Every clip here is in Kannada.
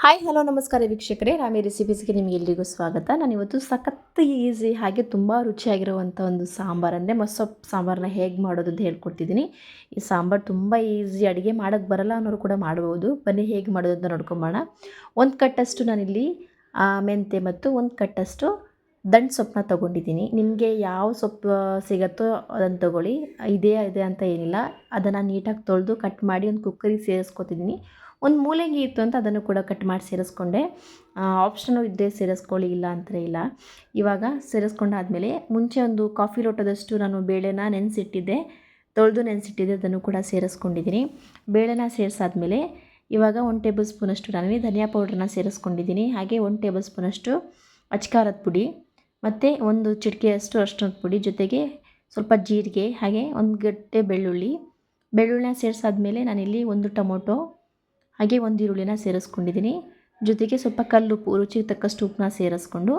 ಹಾಯ್ ಹಲೋ ನಮಸ್ಕಾರ ವೀಕ್ಷಕರೇ. ರಾಮಿ ರೆಸಿಪೀಸ್ಗೆ ನಿಮಗೆ ಎಲ್ರಿಗೂ ಸ್ವಾಗತ. ನಾನು ಇವತ್ತು ಸಖತ್ ಈಸಿ ಹಾಗೆ ತುಂಬ ರುಚಿಯಾಗಿರುವಂಥ ಒಂದು ಸಾಂಬಾರು ಅಂದರೆ ಮೊಸೊಪ್ಪು ಸಾಂಬಾರನ್ನ ಹೇಗೆ ಮಾಡೋದು ಅಂತ ಹೇಳ್ಕೊಡ್ತಿದ್ದೀನಿ. ಈ ಸಾಂಬಾರು ತುಂಬ ಈಸಿ ಅಡುಗೆ ಮಾಡೋಕ್ಕೆ ಬರಲ್ಲ ಅನ್ನೋರು ಕೂಡ ಮಾಡ್ಬೋದು. ಬನ್ನಿ ಹೇಗೆ ಮಾಡೋದು ಅಂತ ನೋಡ್ಕೊಂಬೋಣ ಒಂದು ಕಟ್ಟಷ್ಟು ನಾನಿಲ್ಲಿ ಮೆಂತೆ ಮತ್ತು ಒಂದು ಕಟ್ಟಷ್ಟು ದಂಟು ಸೊಪ್ಪನ್ನ ತೊಗೊಂಡಿದ್ದೀನಿ. ನಿಮಗೆ ಯಾವ ಸೊಪ್ಪು ಸಿಗುತ್ತೋ ಅದನ್ನು ತೊಗೊಳ್ಳಿ. ಇದೇ ಇದೆ ಅಂತ ಏನಿಲ್ಲ. ಅದನ್ನು ನೀಟಾಗಿ ತೊಳೆದು ಕಟ್ ಮಾಡಿ ಒಂದು ಕುಕ್ಕರಿಗೆ ಸೇರಿಸ್ಕೊತಿದ್ದೀನಿ. ಒಂದು ಮೂಲಂಗಿ ಇತ್ತು ಅಂತ ಅದನ್ನು ಕೂಡ ಕಟ್ ಮಾಡಿ ಸೇರಿಸ್ಕೊಂಡೆ. ಆಪ್ಷನು ಇದ್ದೇ ಸೇರಿಸ್ಕೊಳ್ಳಿ, ಇಲ್ಲ ಅಂತಲೇ ಇಲ್ಲ. ಇವಾಗ ಸೇರಿಸ್ಕೊಂಡಾದಮೇಲೆ ಮುಂಚೆ ಒಂದು ಕಾಫಿ ಲೋಟದಷ್ಟು ನಾನು ಬೇಳೆನ ನೆನೆಸಿಟ್ಟಿದ್ದೆ, ತೊಳೆದು ನೆನೆಸಿಟ್ಟಿದ್ದೆ, ಅದನ್ನು ಕೂಡ ಸೇರಿಸ್ಕೊಂಡಿದ್ದೀನಿ. ಬೇಳೆನ ಸೇರಿಸಾದ್ಮೇಲೆ ಇವಾಗ ಒಂದು ಟೇಬಲ್ ಸ್ಪೂನಷ್ಟು ನಾನು ಧನಿಯಾ ಪೌಡ್ರನ್ನ ಸೇರಿಸ್ಕೊಂಡಿದ್ದೀನಿ. ಹಾಗೆ ಒಂದು ಟೇಬಲ್ ಸ್ಪೂನಷ್ಟು ಅಚ್ಕಾರದ ಪುಡಿ, ಮತ್ತು ಒಂದು ಚಿಟಿಕೆಯಷ್ಟು ಅರ್ಶಿನದ ಪುಡಿ, ಜೊತೆಗೆ ಸ್ವಲ್ಪ ಜೀರಿಗೆ, ಹಾಗೆ ಒಂದು ಗಟ್ಟೆ ಬೆಳ್ಳುಳ್ಳಿ. ಬೆಳ್ಳುಳ್ಳಿನ ಸೇರಿಸಾದ್ಮೇಲೆ ನಾನಿಲ್ಲಿ ಒಂದು ಟೊಮೊಟೊ ಹಾಗೆ ಒಂದು ಈರುಳ್ಳಿನ ಸೇರಿಸ್ಕೊಂಡಿದ್ದೀನಿ. ಜೊತೆಗೆ ಸ್ವಲ್ಪ ಕಲ್ಲುಪ್ಪು ರುಚಿಗೆ ತಕ್ಕಷ್ಟು ಉಪ್ಪನ್ನ ಸೇರಿಸ್ಕೊಂಡು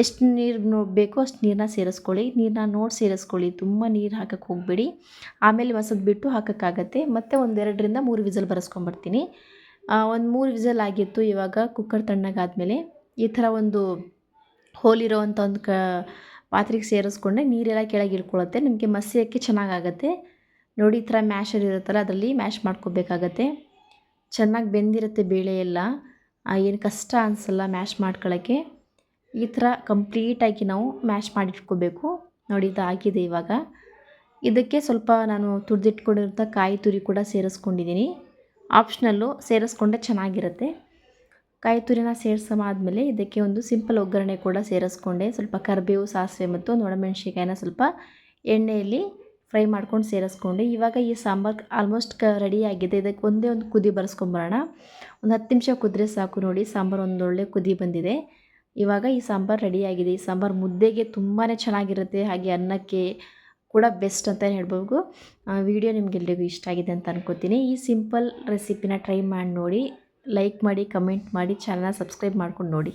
ಎಷ್ಟು ನೀರು ಬೇಕೋ ಅಷ್ಟು ನೀರನ್ನ ಸೇರಿಸ್ಕೊಳ್ಳಿ. ನೀರನ್ನ ನೋಡಿ ಸೇರಿಸ್ಕೊಳ್ಳಿ. ತುಂಬ ನೀರು ಹಾಕಕ್ಕೆ ಹೋಗಬೇಡಿ. ಆಮೇಲೆ ಹೊಸದು ಬಿಟ್ಟು ಹಾಕೋಕ್ಕಾಗತ್ತೆ. ಮತ್ತು ಒಂದೆರಡರಿಂದ ಮೂರು ವಿಸಲ್ ಬರೆಸ್ಕೊಂಬರ್ತೀನಿ ಒಂದು ಮೂರು ವಿಸಲ್ ಆಗಿತ್ತು ಇವಾಗ ಕುಕ್ಕರ್ ತಣ್ಣಗಾದಮೇಲೆ. ಈ ಥರ ಒಂದು ಹೋಲಿರೋವಂಥ ಒಂದು ಕ ಪಾತ್ರೆಗೆ ಸೇರಿಸ್ಕೊಂಡ್ರೆ ನೀರೆಲ್ಲ ಕೆಳಗೆ ಇಳ್ಕೊಳ್ಳುತ್ತೆ ನಿಮಗೆ ಮಸಿಯೋಕ್ಕೆ ಚೆನ್ನಾಗಾಗತ್ತೆ. ನೋಡಿ ಈ ಥರ ಮ್ಯಾಶರ್ ಇರುತ್ತಲ್ಲ, ಅದರಲ್ಲಿ ಮ್ಯಾಶ್ ಮಾಡ್ಕೋಬೇಕಾಗತ್ತೆ. ಚೆನ್ನಾಗಿ ಬೆಂದಿರುತ್ತೆ ಬೇಳೆ ಎಲ್ಲ ಏನು ಕಷ್ಟ ಅನಿಸಲ್ಲ ಮ್ಯಾಶ್ ಮಾಡ್ಕೊಳ್ಳೋಕ್ಕೆ ಈ ಥರ ಕಂಪ್ಲೀಟಾಗಿ ನಾವು ಮ್ಯಾಶ್ ಮಾಡಿಟ್ಕೋಬೇಕು. ನೋಡಿ ಇದು ಆಗಿದೆ ಇವಾಗ. ಇದಕ್ಕೆ ಸ್ವಲ್ಪ ನಾನು ತುರಿದಿಟ್ಕೊಂಡಿರೋಂಥ ಕಾಯಿ ತುರಿ ಕೂಡ ಸೇರಿಸ್ಕೊಂಡಿದ್ದೀನಿ. ಆಪ್ಷನಲ್ಲು ಸೇರಿಸ್ಕೊಂಡೆ ಚೆನ್ನಾಗಿರುತ್ತೆ. ಕಾಯಿ ತುರಿನ ಸೇರಿಸಮಾದಮೇಲೆ ಇದಕ್ಕೆ ಒಂದು ಸಿಂಪಲ್ ಒಗ್ಗರಣೆ ಕೂಡ ಸೇರಿಸ್ಕೊಂಡೆ. ಸ್ವಲ್ಪ ಕರಿಬೇವು, ಸಾಸಿವೆ ಮತ್ತು ಒಂದು ಒಣಮೆಣ್ಸಿನ್ಕಾಯಿನ ಸ್ವಲ್ಪ ಎಣ್ಣೆಯಲ್ಲಿ ಫ್ರೈ ಮಾಡ್ಕೊಂಡು ಸೇರಿಸ್ಕೊಂಡು ಇವಾಗ ಈ ಸಾಂಬಾರು ಆಲ್ಮೋಸ್ಟ್ ಕ ರೆಡಿ ಆಗಿದೆ. ಇದಕ್ಕೆ ಒಂದೇ ಒಂದು ಕುದಿ ಬರೆಸ್ಕೊಂಬರೋಣ. ಒಂದು ಹತ್ತು ನಿಮಿಷ ಕುದ್ರೆ ಸಾಕು ನೋಡಿ, ಸಾಂಬಾರು ಒಂದೊಳ್ಳೆ ಕುದಿ ಬಂದಿದೆ. ಇವಾಗ ಈ ಸಾಂಬಾರು ರೆಡಿಯಾಗಿದೆ ಈ ಸಾಂಬಾರು ಮುದ್ದೆಗೆ ತುಂಬಾ ಚೆನ್ನಾಗಿರುತ್ತೆ. ಹಾಗೆ ಅನ್ನಕ್ಕೆ ಕೂಡ ಬೆಸ್ಟ್ ಅಂತ ಹೇಳ್ಬೋದು. ವಿಡಿಯೋ ನಿಮಗೆಲ್ಲರಿಗೂ ಇಷ್ಟ ಆಗಿದೆ ಅಂತ ಅನ್ಕೋತೀನಿ. ಈ ಸಿಂಪಲ್ ರೆಸಿಪಿನ ಟ್ರೈ ಮಾಡಿ ನೋಡಿ ಲೈಕ್ ಮಾಡಿ ಕಮೆಂಟ್ ಮಾಡಿ ಚಾನಲ್ನ ಸಬ್ಸ್ಕ್ರೈಬ್ ಮಾಡ್ಕೊಂಡು ನೋಡಿ.